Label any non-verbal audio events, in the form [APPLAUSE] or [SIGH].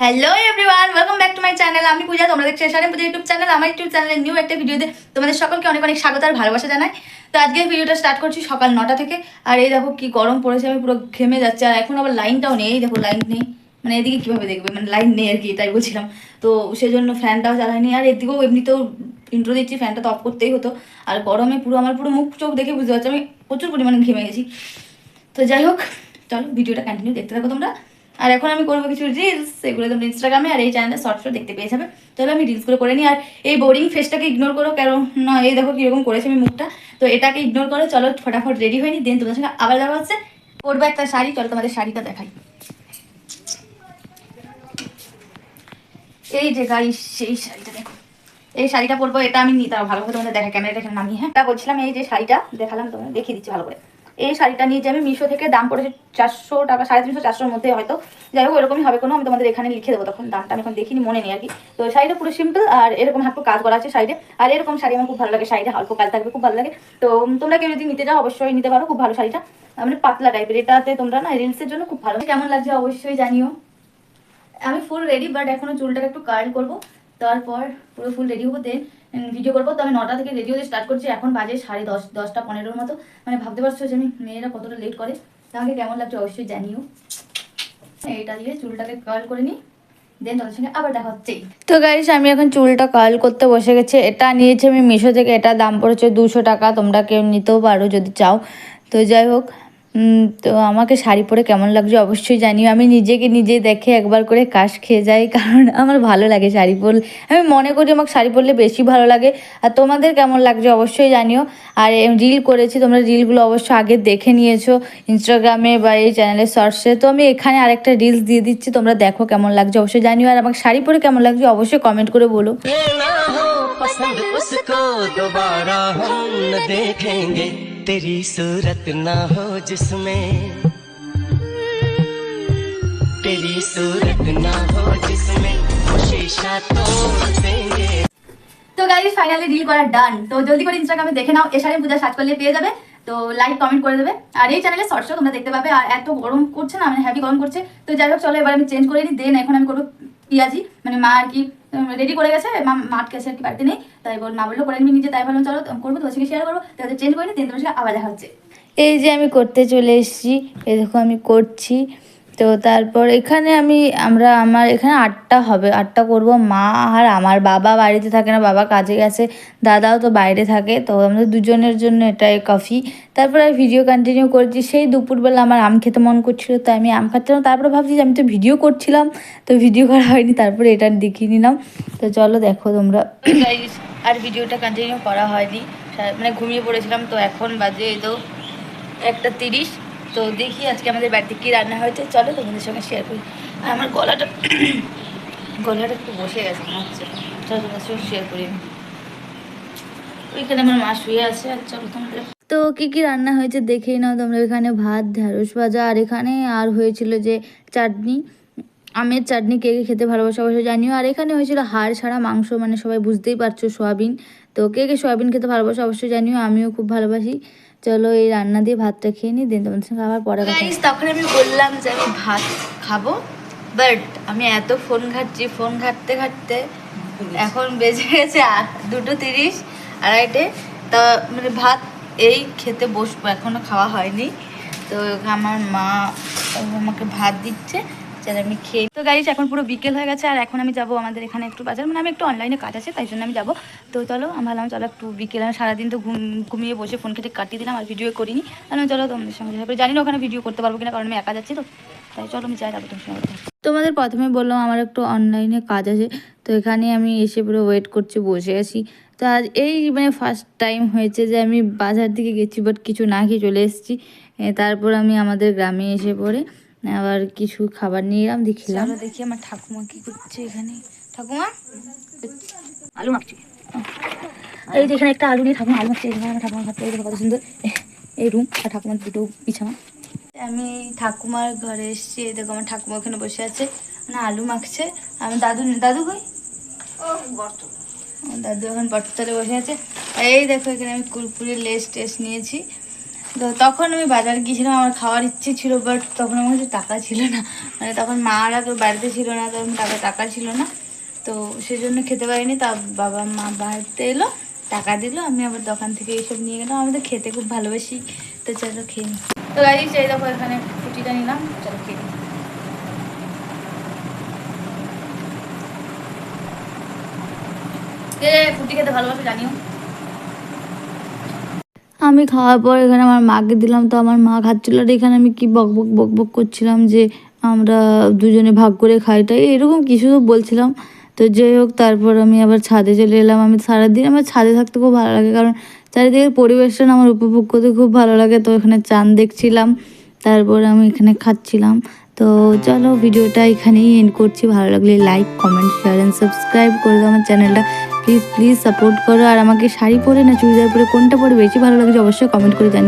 Hello everyone welcome back to my channel আমি পূজা তোমরা দেখছ এশারে পূজা ইউটিউব চ্যানেল আমার ইউটিউব চ্যানেলের নিউ একটা ভিডিওতে তোমাদের সকলকে অনেক অনেক স্বাগত আর ভালোবাসা জানাই। তো আজকে ভিডিওটা স্টার্ট করছি সকাল নটা থেকে। আর এই দেখো কি গরম পড়েছে, আমি পুরো ঘেমে যাচ্ছে। আর এখন আবার লাইনটাও নেই দেখো লাইন নেই। মানে এদিকে কীভাবে দেখবে? মানে লাইন নেই আর কি তাই বলছিলাম। তো সেজন্য ফ্যানটাও চালাইনি। আর এদিকেও এমনিতেও ইন্ট্রো দিচ্ছি ফ্যানটা তো অফ করতেই হতো। আর গরমে পুরো আমার পুরো মুখ চোখ দেখে বুঝতে পারছি, আমি প্রচুর পরিমাণে ঘেমে গেছি। তো যাই হোক, চলো ভিডিওটা কন্টিনিউ দেখতে থাকো তোমরা। আর এখন আমি করব কিছু রিলস সেগুলো তোমরা ইনস্টাগ্রামে আর এই চ্যানেলে শর্ট শর্ট দেখতে পেয়ে যাবে। তাহলে আমি রিলসগুলো করে নিই, আর এই বোরিং ফেসটাকে ইগনোর করো, কারণ না, এই দেখো কীরকম করেছে আমি মুখটা। তো এটাকে ইগনোর করো, চলো ফটাফট রেডি হয়ে নি দেন তোমাদের সঙ্গে আবার যাওয়া হচ্ছে। পরবো একটা শাড়ি, চলো তোমাদের শাড়িটা দেখাই। এই যে গাই সেই শাড়িটা দেখো। এই শাড়িটা পরবো, এটা আমি নিতে ভালো করে তোমাদের দেখা ক্যামেরা দেখে নামিয়ে হ্যাঁ? বলছিলাম এই যে শাড়িটা, দেখালাম তোমাদের, দেখিয়ে দিচ্ছি ভালো করে। এই শাড়িটা নিয়ে যে আমি মিশো থেকে দাম পড়েছে চারশো টাকা, সাড়ে তিনশো, চারশোর মধ্যে হয়তো। যাই হোক এরকমই হবে কোনো, আমি তোমাদের এখানে লিখে দেবো, তখন দামটা আমি এখন দেখিনি, মনে নেই আর কি। তো শাড়িটা পুরো সিম্পল আর এরকম একটু কাজ করা আছে শাড়িতে। আর এরকম শাড়ি আমার খুব ভালো লাগে, শাড়িটা অল্প কাজ থাকবে, খুব ভালো লাগে। তো তোমরা কেউ যদি নিতে চাও, অবশ্যই নিতে পারো, খুব ভালো শাড়িটা। মানে পাতলা টাইপের এটাতে তোমরা না, রিলসের জন্য খুব ভালো। কেমন লাগছে অবশ্যই জানিও। আমি ফুল রেডি বাট এখনও চুলটাকে একটু কার্ল করব। তারপর পুরো ফুল রেডি দেন ভিডিও করব। তো আমি নটা থেকে রেডি হতে স্টার্ট করছি, এখন বাজে সাড়ে দশ, দশটা পনেরোর মতো। মানে ভাবতে পারছ যে আমি মেয়েরা কতটা লেট করে? তা আমাকে কেমন লাগছে অবশ্যই জানিও। এইটা দিয়ে চুলটাকে কার্ল করে নিই দেন আবার তো গাইস আমি এখন চুলটা কার্ল করতে বসে গেছে। এটা নিয়েছি আমি মিশো থেকে। এটা দাম পড়েছে দুশো টাকা। তোমরা কেউ নিতেও পারো যদি চাও। তো যাই হোক তো আমাকে শাড়ি পরে কেমন লাগছে অবশ্যই জানিও আমি নিজেকে নিজে দেখে একবার করে কাশ খেয়ে যাই [LAUGHS] কারণ আমার ভালো লাগে শাড়ি পরলে আমি মনে করি আমাকে শাড়ি পরলে বেশি ভালো লাগে আর তোমাদের কেমন লাগছে অবশ্যই জানিও আর রিল করেছি তোমরা রিলগুলো অবশ্যই আগে দেখে নিয়েছো ইনস্টাগ্রামে বা এই চ্যানেলের শর্টসে তো আমি এখানে আরেকটা রিলস দিয়ে দিচ্ছি তোমরা দেখো কেমন লাগছে অবশ্যই জানিও আর আমাকে শাড়ি পরে কেমন লাগছে অবশ্যই কমেন্ট করে বলো ये ना हो पसंद उसको दोबारा हम न देखेंगे तेरी सूरत ना हो जिसमें तेरी सूरत ना हो जिसमें वो शीशा तोड़ देंगे তো গাইজ ফাইনালি রিল করা ডান তো জলদি করে ইনস্টাগ্রামে দেখে নাও এসারে পূজা সার্চ করলে পেয়ে যাবে তো লাইক কমেন্ট করে দেবে আর এই চ্যানেলে শর্টসও তোমরা দেখতে পাবে আর এত গরম করছে না মানে হ্যাভি গরম করছে তো যাই হোক চলো এবার আমি চেঞ্জ করে নিই দেন এখন আমি করবো পিয়াজি মানে মা আর কি রেডি করে গেছে। মা মাঠ গেছে আর কি বাড়িতে নেই। তাই বল মা বলল, করে নিবি নিজে। তাই ভাবলাম, চলো, করব, তোমার সঙ্গে শেয়ার করব। তাদের চেঞ্জ করে দেন তোমার সঙ্গে আবার দেখা হচ্ছে। এই যে আমি করতে চলে এসেছি এই দেখো আমি করছি। তো তারপর এখানে আমি, আমরা, আমার এখানে আটটা হবে, আটটা করব। মা আর আমার বাবা বাড়িতে থাকে না, বাবা কাজে গেছে, দাদাও তো বাইরে থাকে, তো আমাদের দুজনের জন্য এটাই কফি। তারপর আমি ভিডিও কন্টিনিউ করছি, সেই দুপুরবেলা আমার আম খেতে মন করছিল, তাই আমি আম খাচ্ছিলাম। তারপরে ভাবছি যে আমি তো ভিডিও করছিলাম, তো ভিডিও করা হয়নি, তারপরে এটা দেখিয়ে নিলাম। তো চলো দেখো তোমরা। আর ভিডিওটা কন্টিনিউ করা হয়নি মানে ঘুমিয়ে পড়েছিলাম, তো এখন বাজে তো একটা তিরিশ। তো দেখি আজকে আমাদের বাড়িতে কী রান্না হয়েছে। চলো তোমাদের সঙ্গে শেয়ার করি। আর আমার গলাটা [COUGHS] গলাটা একটু বসে গেছে চলো তোমাদের সঙ্গে শেয়ার করি ওইখানে আমার মা শুয়ে আছে, আর চলো তোমাদের। তো কি কি রান্না হয়েছে দেখেই নাও তোমরা। এখানে ভাত, ঢ্যাঁড়স ভাজা, আর এখানে আর হয়েছিল যে চাটনি। আমের চাটনি কে কে খেতে ভালোবাসা অবশ্যই জানিও। আর এখানে হয়েছিল হাড় ছাড়া মাংস মানে সবাই বুঝতেই পারছ, সোয়াবিন। তো কে কে সোয়াবিন খেতে ভালোবাসা অবশ্যই জানিও। আমিও খুব ভালোবাসি। চলো এই রান্না দিয়ে ভাতটা খেয়ে নিই, দেন তোমাদের সঙ্গে আবার পরে তখন আমি বললাম যে আমি ভাত খাব বাট আমি এত ফোন ঘাটছি, ফোন ঘাটতে ঘাটতে এখন বেজে গেছে দুটো তিরিশ, আড়াইটে। তা মানে ভাত এই খেতে বসবো, এখনও খাওয়া হয়নি। তো আমার মা আমাকে ভাত দিচ্ছে চলো আমি খেয়ে তো গাইজ এখন পুরো বিকেল হয়ে গেছে, আর এখন আমি যাব আমাদের এখানে একটু বাজার। মানে আমি একটু অনলাইনে কাজ আছে, তাই জন্য আমি যাব। তো চলো, আমি ভাবলাম চলো একটু বিকেল, আমি সারাদিন তো ঘুম ঘুমিয়ে বসে ফোন কেটে কাটিয়ে দিলাম, আর ভিডিও করিনি। আমি চলো তোমাদের সঙ্গে জানি না ওখানে ভিডিও করতে পারব কিনা, কারণ আমি একা যাচ্ছি তো। তাই চলো, আমি যাই যাব তোমার সঙ্গে তোমাদের প্রথমে বললাম আমার একটু অনলাইনে কাজ আছে, তো এখানে আমি এসে পুরো ওয়েট করছি, বসে আছি। তো আজ এই মানে ফার্স্ট টাইম হয়েছে যে আমি বাজার দিকে গেছি বাট কিছু না খেয়ে চলে এসেছি। তারপর আমি আমাদের গ্রামে এসে পড়ে আবার কিছু খাবার নিয়ে এলাম দেখিলাম দেখি আমার ঠাকুমা কি করছে এখানে। ঠাকুমা? আলু মাখছি। এই যে এখানে একটা আলু নিয়ে ঠাকুমা আলু মাখছে এখানে আমার ঠাকুমার ঘরটা এই কত সুন্দর। এই রুম আর ঠাকুমার দুটো বিছানা। আমি ঠাকুমার ঘরে এসেছি এই দেখো আমার ঠাকুমা ওখানে বসে আছে। মানে আলু মাখছে। আমি দাদু দাদু কই? দাদু এখন বটতলে বসে আছে। এই দেখো এখানে আমি কুরকুরে লেস টেস নিয়েছি। তো তখন আমি বাজার গিয়েছিলাম, আমার খাওয়ার ইচ্ছে ছিল বাট তখন আমার কাছে টাকা ছিল না। মানে তখন মারা তো বাড়িতে ছিল না, তখন টাকা টাকা ছিল না। তো সেই জন্য খেতে পারিনি, তা বাবা মা বাড়িতে এলো, টাকা দিল, আমি আবার দোকান থেকে এইসব নিয়ে গেলাম। আমি তো খেতে খুব ভালোবাসি, তো চলো খেয়ে নিই তো গাড়ি সেই দেখো এখানে ফুটিটা নিলাম, চলো খেয়ে নিই ফুটি খেতে ভালোবাসে, জানিও। আমি খাওয়ার পর এখানে আমার মাকে দিলাম, তো আমার মা খাচ্ছিল আর এখানে আমি কি বক বক বক বক করছিলাম যে আমরা দুজনে ভাগ করে খাই। তাই এরকম কিছু তো বলছিলাম। তো যাই হোক, তারপর আমি আবার ছাদে চলে এলাম। আমি সারাদিন আমার ছাদে থাকতে খুব ভালো লাগে, কারণ চারিদিকের পরিবেশটা আমার উপভোগ করতে খুব ভালো লাগে। তো এখানে চান দেখছিলাম, তারপর আমি এখানে খাচ্ছিলাম। তো চলো, ভিডিওটা এখানেই এন্ড করছি। ভালো লাগলে like comment share and subscribe করে দাও আমার চ্যানেলটা প্লিজ প্লিজ সাপোর্ট করো। আর আমাকে শাড়ি পরে না, চুড়িদার পরে কোনটা পরে বেশি ভালো লাগছে অবশ্যই কমেন্ট করে জানি